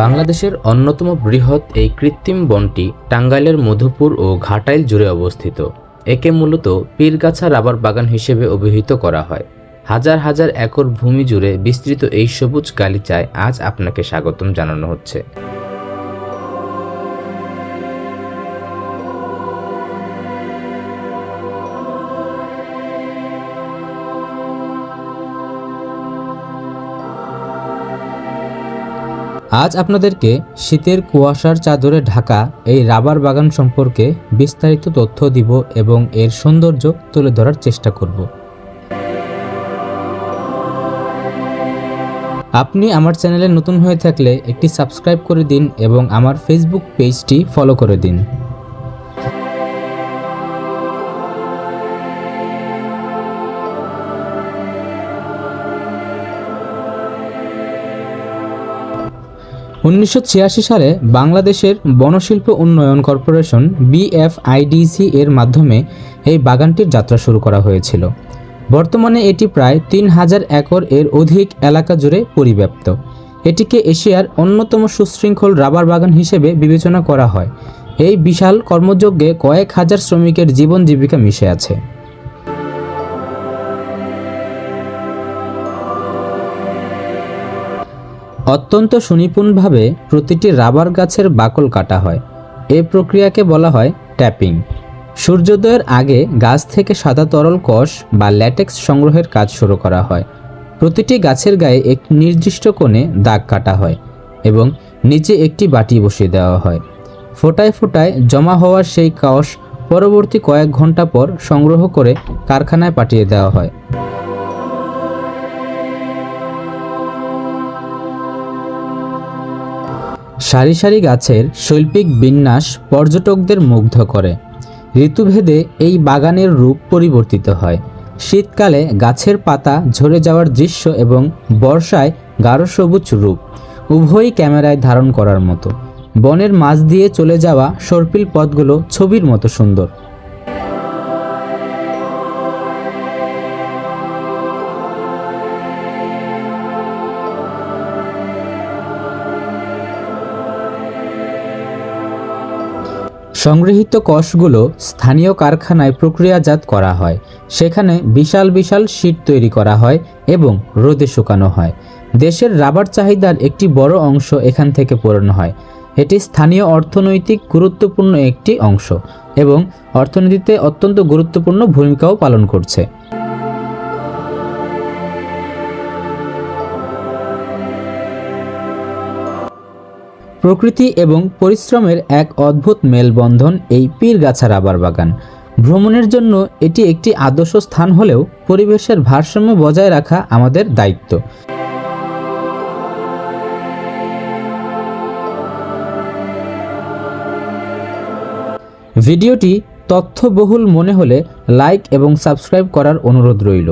বাংলাদেশের অন্যতম বৃহৎ এই কৃত্রিম বনটি টাঙ্গাইলের মধুপুর ও ঘাটাইল জুড়ে অবস্থিত। একে মূলত পীরগাছা রাবার বাগান হিসেবে অভিহিত করা হয়। হাজার হাজার একর ভূমি জুড়ে বিস্তৃত এই সবুজ গালিচায় আজ আপনাকে স্বাগতম জানানো হচ্ছে। আজ আপনাদেরকে শীতের কুয়াশার চাদরে ঢাকা এই রাবার বাগান সম্পর্কে বিস্তারিত তথ্য দিব এবং এর সৌন্দর্য তুলে ধরার চেষ্টা করব। আপনি আমার চ্যানেলে নতুন হয়ে থাকলে একটি সাবস্ক্রাইব করে দিন এবং আমার ফেসবুক পেজটি ফলো করে দিন। উনিশশো ছিয়াশি সালে বাংলাদেশের বনশিল্প উন্নয়ন কর্পোরেশন বিএফআইডিসি এর মাধ্যমে এই বাগানটির যাত্রা শুরু করা হয়েছিল। বর্তমানে এটি প্রায় তিন হাজার একর এর অধিক এলাকা জুড়ে পরিব্যাপ্ত। এটিকে এশিয়ার অন্যতম সুশৃঙ্খল রাবার বাগান হিসেবে বিবেচনা করা হয়। এই বিশাল কর্মযজ্ঞে কয়েক হাজার শ্রমিকের জীবন জীবিকা মিশে আছে। অত্যন্ত সুনিপুণভাবে প্রতিটি রাবার গাছের বাকল কাটা হয়। এ প্রক্রিয়াকে বলা হয় ট্যাপিং। সূর্যোদয়ের আগে গাছ থেকে সাদা তরল কষ বা ল্যাটেক্স সংগ্রহের কাজ শুরু করা হয়। প্রতিটি গাছের গায়ে এক নির্দিষ্ট কোণে দাগ কাটা হয় এবং নিচে একটি বাটি বসিয়ে দেওয়া হয়। ফোটায় ফোটায় জমা হওয়া সেই কষ পরবর্তী কয়েক ঘণ্টা পর সংগ্রহ করে কারখানায় পাঠিয়ে দেওয়া হয়। সারি সারি গাছের শৈল্পিক বিন্যাস পর্যটকদের মুগ্ধ করে। ঋতুভেদে এই বাগানের রূপ পরিবর্তিত হয়। শীতকালে গাছের পাতা ঝরে যাওয়ার দৃশ্য এবং বর্ষায় গাঢ় সবুজ রূপ উভয়ই ক্যামেরায় ধারণ করার মতো। বনের মাছ দিয়ে চলে যাওয়া সর্পিল পথগুলো ছবির মতো সুন্দর। সংগৃহীত কষগুলো স্থানীয় কারখানায় প্রক্রিয়াজাত করা হয়। সেখানে বিশাল বিশাল শীট তৈরি করা হয় এবং রোদে শুকানো হয়। দেশের রাবার চাহিদার একটি বড় অংশ এখান থেকে পূরণ হয়। এটি স্থানীয় অর্থনৈতিক গুরুত্বপূর্ণ একটি অংশ এবং অর্থনীতিতে অত্যন্ত গুরুত্বপূর্ণ ভূমিকাও পালন করছে। প্রকৃতি এবং পরিশ্রমের এক অদ্ভুত মেলবন্ধন এই পীরগাছা রাবার বাগান। ভ্রমণের জন্য এটি একটি আদর্শ স্থান হলেও পরিবেশের ভারসাম্য বজায় রাখা আমাদের দায়িত্ব। ভিডিওটি তথ্যবহুল মনে হলে লাইক এবং সাবস্ক্রাইব করার অনুরোধ রইল।